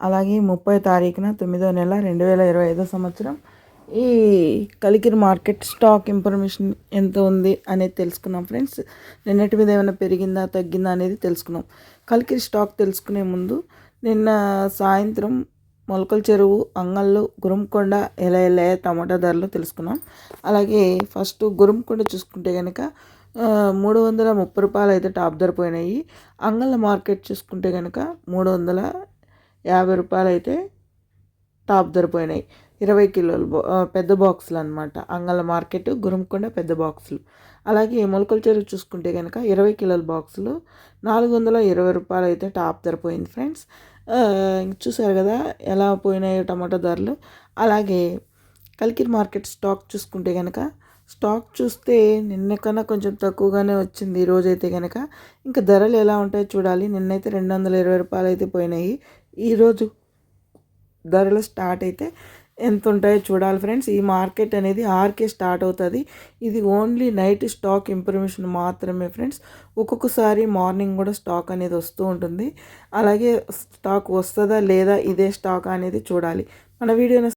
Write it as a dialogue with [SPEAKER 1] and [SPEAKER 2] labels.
[SPEAKER 1] అలాగే ముప్పై తారీఖున తొమ్మిదో నెల రెండు వేల ఇరవై ఐదో సంవత్సరం ఈ కలికిరి మార్కెట్ స్టాక్ ఇన్ఫర్మేషన్ ఎంత ఉంది అనేది తెలుసుకున్నాం ఫ్రెండ్స్. నిన్నటి మీద ఏమైనా పెరిగిందా తగ్గిందా అనేది తెలుసుకున్నాం. కలికిరి స్టాక్ తెలుసుకునే ముందు నిన్న సాయంత్రం మొలకల చెరువు అంగళ్ళు గురంకొండ ఎలా ఎలా టమాటా ధరలు తెలుసుకున్నాం. అలాగే ఫస్ట్ గురంకొండ చూసుకుంటే కనుక మూడు వందల ముప్పై రూపాయలు అయితే టాప్ ధర పోయినాయి. అంగళ్ళ మార్కెట్ చూసుకుంటే కనుక మూడు వందల యాభై రూపాయలు అయితే టాప్ ధర పోయినాయి ఇరవై కిలోలు పెద్ద బాక్సులు అనమాట అంగళ మార్కెట్ గురంకొండ పెద్ద బాక్సులు. అలాగే మొలకల చెరువు చూసుకుంటే కనుక ఇరవై కిలోల బాక్సులు నాలుగు వందల ఇరవై రూపాయలు అయితే టాప్ ధర పోయింది ఫ్రెండ్స్ చూసారు కదా ఎలా పోయినాయో టమాటా ధరలు. అలాగే కలికిరి మార్కెట్ స్టాక్ చూసుకుంటే కనుక స్టాక్ చూస్తే నిన్న కన్నా కొంచెం తక్కువగానే వచ్చింది. ఈరోజు అయితే కనుక ఇంకా ధరలు ఎలా ఉంటాయో చూడాలి. నిన్నైతే రెండు వందల ఇరవై రూపాయలు అయితే పోయినాయి ఈరోజు ధరలు స్టార్ట్ అయితే ఎంత ఉంటాయో చూడాలి ఫ్రెండ్స్. ఈ మార్కెట్ అనేది ఆర్కే స్టార్ట్ అవుతుంది. ఇది ఓన్లీ నైట్ స్టాక్ ఇన్ఫర్మేషన్ మాత్రమే ఫ్రెండ్స్. ఒక్కొక్కసారి మార్నింగ్ కూడా స్టాక్ అనేది వస్తూ ఉంటుంది. అలాగే స్టాక్ వస్తుందా లేదా ఇదే స్టాక్ అనేది చూడాలి. మన వీడియోని